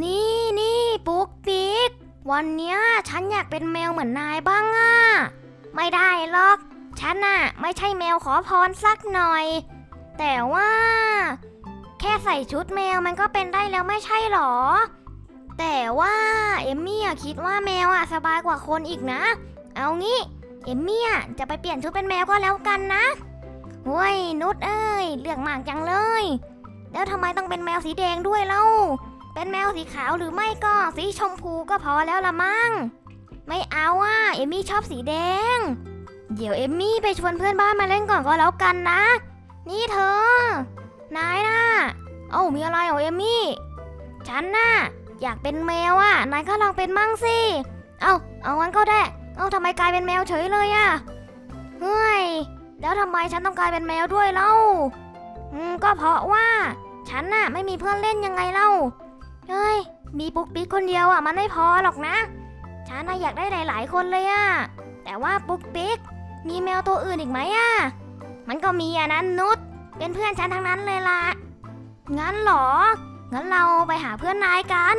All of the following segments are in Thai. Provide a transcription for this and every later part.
นี่นี่ปุ๊กปิ๊ก วันเนี้ยฉันอยากเป็นแมวเหมือนนายบ้างอะไม่ได้หรอก ฉันน่ะไม่ใช่แมวขอพรสักหน่อย แต่ว่า แค่ใส่ชุดแมวมันก็เป็นได้แล้วไม่ใช่หรอ แต่ว่าเอมมี่อะคิดว่าแมวอะสบายกว่าคนอีกนะ เอางี้ เอมมี่อะจะไปเปลี่ยนชุดเป็นแมวก็แล้วกันนะเฮ้ยนุชเอ้ยเลือกมากจังเลย แล้วทำไมต้องเป็นแมวสีแดงด้วยเล่า เป็นแมวสีขาวหรือไม่ก็สีชมพูก็พอแล้วละมั้ง ไม่เอาอะเอมมี่ชอบสีแดง เดี๋ยวเอมมี่ไปชวนเพื่อนบ้านมาเล่นก่อนก็แล้วกันนะ นี่เธอนายน่ะ เอ้ามีอะไรเหรอเอมมี่ ฉันน่ะอยากเป็นแมวอะ นายก็ลองเป็นมั่งสิ เอ้าเอางั้นก็ได้ เอ้าทำไมกลายเป็นแมวเฉยเลยอะ เฮ้ย แล้วทำไมฉันต้องกลายเป็นแมวด้วยเล่า อืมก็เพราะว่าฉันน่ะไม่มีเพื่อนเล่นยังไงเล่า เฮ้ย มีปุ๊กปิ๊กคนเดียวอะมันไม่พอหรอกนะ ฉันน่ะอยากได้หลาย ๆ คนเลยอะ แต่ว่าปุ๊กปิ๊ก มีแมวตัวอื่นอีกไหมอะ มันก็มีอะนั้นนุชเป็นเพื่อนฉันทั้งนั้นเลยล่ะ งั้นเหรอ งั้นเราไปหาเพื่อนนายกัน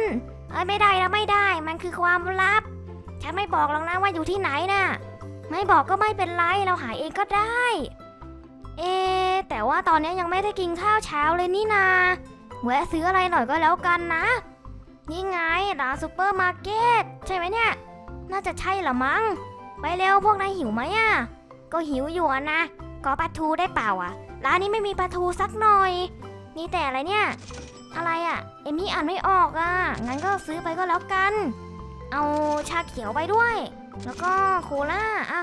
เอ้ยไม่ได้นะไม่ได้ มันคือความลับ ฉันไม่บอกหรอกนะว่าอยู่ที่ไหนน่ะ ไม่บอกก็ไม่เป็นไร เราหาเองก็ได้ เอแต่ว่าตอนนี้ยังไม่ได้กินข้าวเช้าเลยนี่นา แวะซื้ออะไรหน่อยก็แล้วกันนะ นี่ไงร้านซูเปอร์มาร์เก็ตใช่ไหมเนี่ย น่าจะใช่ละมั้ง ไปเร็วพวกนายหิวไหมอะ ก็หิวอยู่อะนะขอปลาทูได้เปล่าอะ ร้านนี้ไม่มีปลาทูสักหน่อย มีแต่อะไรเนี่ย อะไรอะ เอมี่อ่านไม่ออกอะ งั้นก็ซื้อไปก็แล้วกัน เอาชาเขียวไปด้วย แล้วก็โคล่าอะ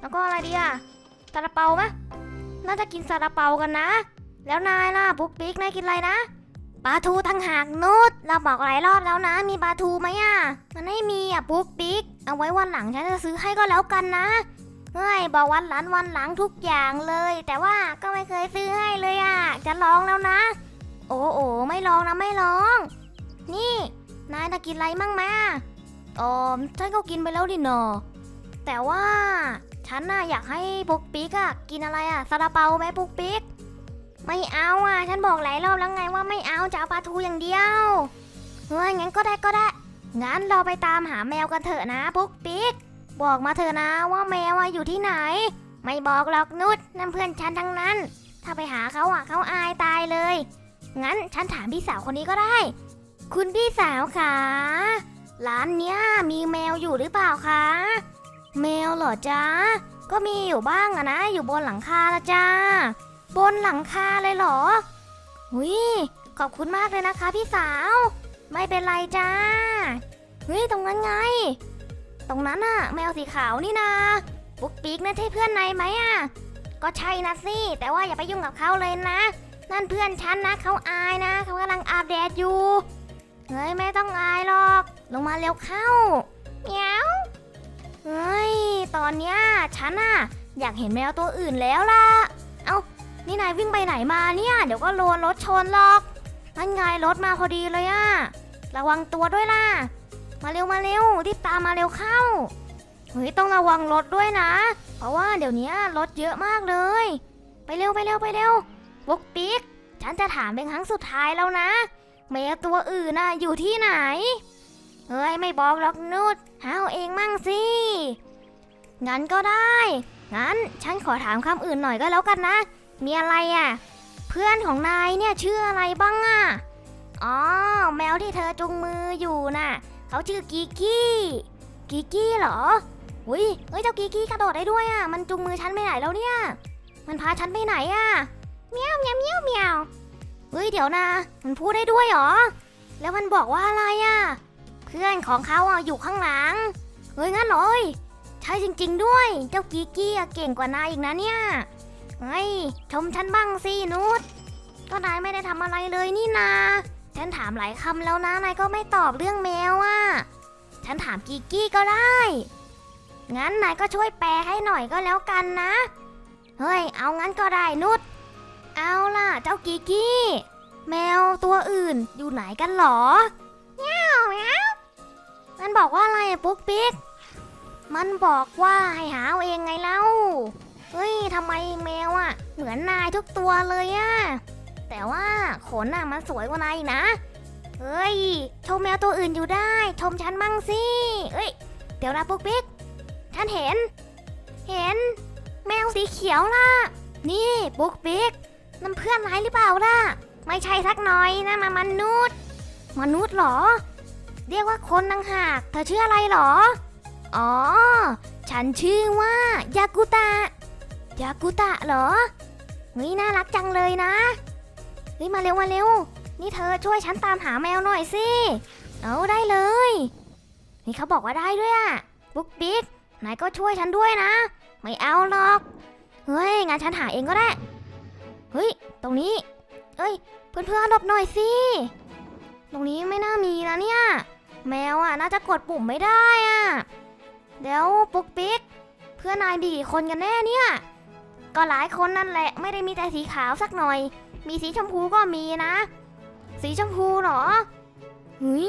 แล้วก็อะไรดีอะซาลาเปาไหมน่าจะกินซาลาเปากันนะ แล้วนายล่ะปุ๊กปิ๊กนายกินอะไรนะ ปลาทูทั้งหากนุชเราบอกหลายรอบแล้วนะ มีปลาทูไหมอะ มันไม่มีอะปุ๊กปิ๊ก เอาไว้วันหลังฉันจะซื้อให้ก็แล้วกันนะเฮ้ยบอกวันหลังวันหลังทุกอย่างเลย แต่ว่าก็ไม่เคยซื้อให้เลยอะ จะลองแล้วนะ โอ้โอ้ไม่ลองนะไม่ลอง นี่นายจะกินอะไรมั่งไหมอะอ๋อฉันก็กินไปแล้วดิเนอแต่ว่าฉันน่ะอยากให้ปุ๊กปิ๊กอะกินอะไรอะซาลาเปาไหมปุ๊กปิ๊ก ไม่เอาอะ ฉันบอกหลายรอบแล้วไงว่าไม่เอาจะเอาปลาทูอย่างเดียวเฮ้ยงั้นก็ได้ก็ได้ งั้นเราไปตามหาแมวกันเถอะนะปุ๊กปิ๊ก บอกมาเถอะนะว่าแมวอะอยู่ที่ไหน ไม่บอกหรอกนุชนั่นเพื่อนฉันทั้งนั้น ถ้าไปหาเขาอะเขาอายตายเลย งั้นฉันถามพี่สาวคนนี้ก็ได้ คุณพี่สาวคะร้านเนี้ยมีแมวอยู่หรือเปล่าคะแมวเหรอจ๊ะก็มีอยู่บ้างอะนะ อยู่บนหลังคาละจ้า บนหลังคาเลยเหรอหุยขอบคุณมากเลยนะคะพี่สาว ไม่เป็นไรจ้าเฮ้ยตรงนั้นไง ตรงนั้นน่ะ แมวสีขาวนี่นาปุ๊กปิ๊กนั่นใช่เพื่อนนายไหมอะ ก็ใช่นะสิ แต่ว่าอย่าไปยุ่งกับเขาเลยนะ นั่นเพื่อนฉันนะเขาอายนะเขากำลังอาบแดดอยู่ เฮ้ยไม่ต้องอายหรอก ลงมาเร็วเข้าเมียวเฮ้ยตอนเนี้ยฉันน่ะอยากเห็นแมวตัวอื่นแล้วล่ะ นี่นายวิ่งไปไหนมาเนี่ย เดี๋ยวก็โดนรถชนหรอกนั่นไงรถมาพอดีเลยอะระวังตัวด้วยล่ะ มาเร็วมาเร็วรีบตามมาเร็วเข้า เฮ้ยต้องระวังรถด้วยนะ เพราะว่าเดี๋ยวนี้รถเยอะมากเลย ไปเร็วไปเร็วไปเร็วบุกปิ๊กฉันจะถามเป็นครั้งสุดท้ายแล้วนะแมวตัวอื่นน่ะอยู่ที่ไหน เฮ้ยไม่บอกหรอกนุชหาเอาเองมั่งสิ งั้นก็ได้ งั้นฉันขอถามคำอื่นหน่อยก็แล้วกันนะ มีอะไรอะ เพื่อนของนายเนี่ยชื่ออะไรบ้างอะ อ๋อ แมวที่เธอจุงมืออยู่น่ะ เขาชื่อกีกี้กีกี้เหรออุ้ยเฮ้ยเจ้ากีกี้กระโดดได้ด้วยอะ มันจุงมือฉันไปไหนแล้วเนี่ย มันพาฉันไปไหนอะ เมียวเมียวเมียวเมียวเฮ้ยเดี๋ยวนะ มันพูดได้ด้วยเหรอ แล้วมันบอกว่าอะไรอะ เพื่อนของเขาอะอยู่ข้างหลัง เฮ้ยงั้นเหรอเฮ้ยใช่จริง ๆ ด้วย เจ้ากีกี้เก่งกว่านายอีกนะเนี่ย เฮ้ย ชมฉันบ้างสินุชก็นายไม่ได้ทำอะไรเลยนี่นา ฉันถามหลายคำแล้วนะ นายก็ไม่ตอบเรื่องแมวอะ ฉันถามกีกี้ก็ได้ งั้นนายก็ช่วยแปลให้หน่อยก็แล้วกันนะ เฮ้ย เอางั้นก็ได้นุช เอาล่ะ เจ้ากีกี้ แมวตัวอื่นอยู่ไหนกันหรอเงี้ยวเงี้ยวมันบอกว่าอะไรปุ๊กปิ๊ก มันบอกว่าให้หาเอาเองไงล่าเฮ้ยทำ ไมแมวอะเหมือนนายทุกตัวเลยอะแต่ว่าขนอะมันสวยกว่านายอีกนะ เฮ้ย ชมแมวตัวอื่นอยู่ได้ ชมฉันมั่งสิเอ้ย เดี๋ยวนะปุ๊กปิ๊กฉันเห็น เห็น แมวสีเขียวล่ะ นี่ปุ๊กปิ๊กนั่นเพื่อนนายหรือเปล่าล่ะ ไม่ใช่สักหน่อยนะมามนุษย์ มนุษย์เหรอ เรียกว่าคนนังหาก เธอชื่ออะไรเหรอ อ๋อ ฉันชื่อว่ายากุตะ ยากุตะเหรอเฮ้ยน่ารักจังเลยนะเฮ้ยมาเร็วมาเร็ว นี่เธอช่วยฉันตามหาแมวหน่อยสิ เอาได้เลยนี่เขาบอกว่าได้ด้วยอะบุ๊กบิ๊กนายก็ช่วยฉันด้วยนะ ไม่เอาหรอก เฮ้ยงานฉันหาเองก็ได้ เฮ้ย ตรงนี้ เอ้ย เพื่อนๆหลบหน่อยสิ ตรงนี้ไม่น่ามีนะเนี่ย แมวอะน่าจะกดปุ่มไม่ได้อะ เดี๋ยวปุ๊กปิ๊ก เพื่อนนายดีคนกันแน่เนี่ย ก็หลายคนนั่นแหละไม่ได้มีแต่สีขาวสักหน่อย มีสีชมพูก็มีนะ สีชมพูเหรอหุย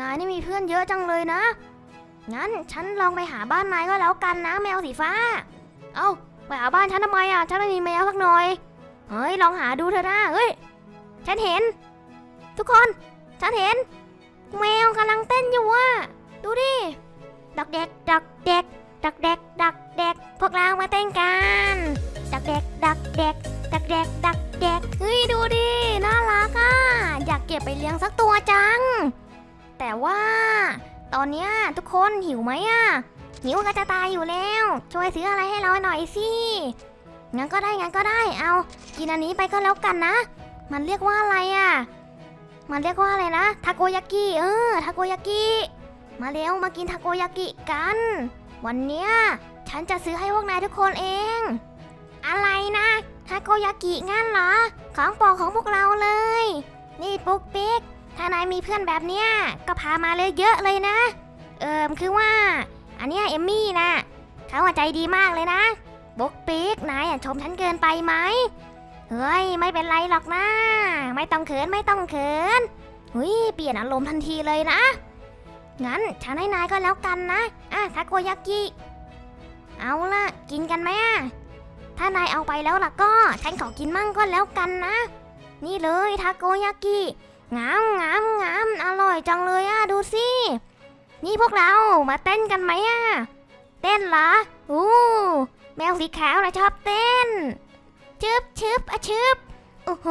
นายนี่มีเพื่อนเยอะจังเลยนะ งั้นฉันลองไปหาบ้านนายก็แล้วกันนะ แมวสีฟ้า เอ้าไปหาบ้านฉันทำไมอะฉันไม่มีแมวสักหน่อย เฮ้ยลองหาดูเถอะนะเฮ้ย ฉันเห็น ทุกคน ฉันเห็น แมวกำลังเต้นอยู่ว่ะ ดูดิดักเด็กดักเด็กดักเด็กดัก เด็กพวกเรามาเต้นกัน ดักเด็กดักเด็กดักเด็กดักเด็กเฮ้ยดูดิ น่ารักอะ อยากเก็บไปเลี้ยงสักตัวจัง แต่ว่า ตอนเนี้ยทุกคนหิวไหมอะ หิวก็จะตายอยู่แล้ว ช่วยซื้ออะไรให้เราหน่อยสิงั้นก็ได้งั้นก็ได้เอากินอันนี้ไปก็แล้วกันนะ มันเรียกว่าอะไรอะ มันเรียกว่าอะไรนะทาโกยากิเออทาโกยากิมาเร็วมากินทาโกยากิกัน วันเนี้ย ฉันจะซื้อให้พวกนายทุกคนเอง อะไรนะทาโกยากิงั้นเหรอ ของโปรดของพวกเราเลย นี่ปุ๊กปิ๊ก ถ้านายมีเพื่อนแบบเนี้ยก็พามาเลยเยอะเลยนะ เอิมคือว่า อันเนี้ยเอมมี่นะเขาใจดีมากเลยนะปุ๊กปิ๊กนายชมฉันเกินไปไหมเฮ้ยไม่เป็นไรหรอกนะไม่ต้องเขินไม่ต้องเขินเฮ้ยเปลี่ยนอารมณ์ทันทีเลยนะ งั้นฉันให้นายก็แล้วกันนะอะทาโกยากิ เอาล่ะ กินกันไหมอะถ้านายเอาไปแล้วล่ะก็ ฉันขอกินมั่งก็แล้วกันนะ นี่เลยทาโกยากิงามงามงามอร่อยจังเลยอะดูสิ นี่พวกเรามาเต้นกันไหมอะเต้นเหรออู้แมวสีขาวนะชอบเต้นชึบชึบอะชึบโอ้โห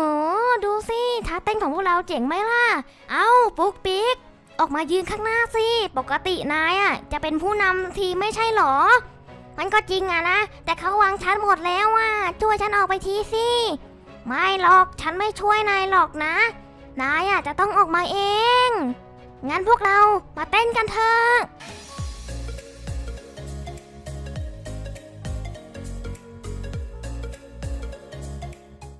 ดูสิท่าเต้นของพวกเราเจ๋งไหมล่ะ เอ้าปุ๊กปิ๊ก ออกมายืนข้างหน้าสิ ปกตินายอะจะเป็นผู้นำทีไม่ใช่หรอ มันก็จริงอะนะ แต่เขาวางฉันหมดแล้วอะช่วยฉันออกไปทีสิ ไม่หรอก ฉันไม่ช่วยนายหรอกนะ นายอะจะต้องออกมาเอง งั้นพวกเรามาเต้นกันเถอะ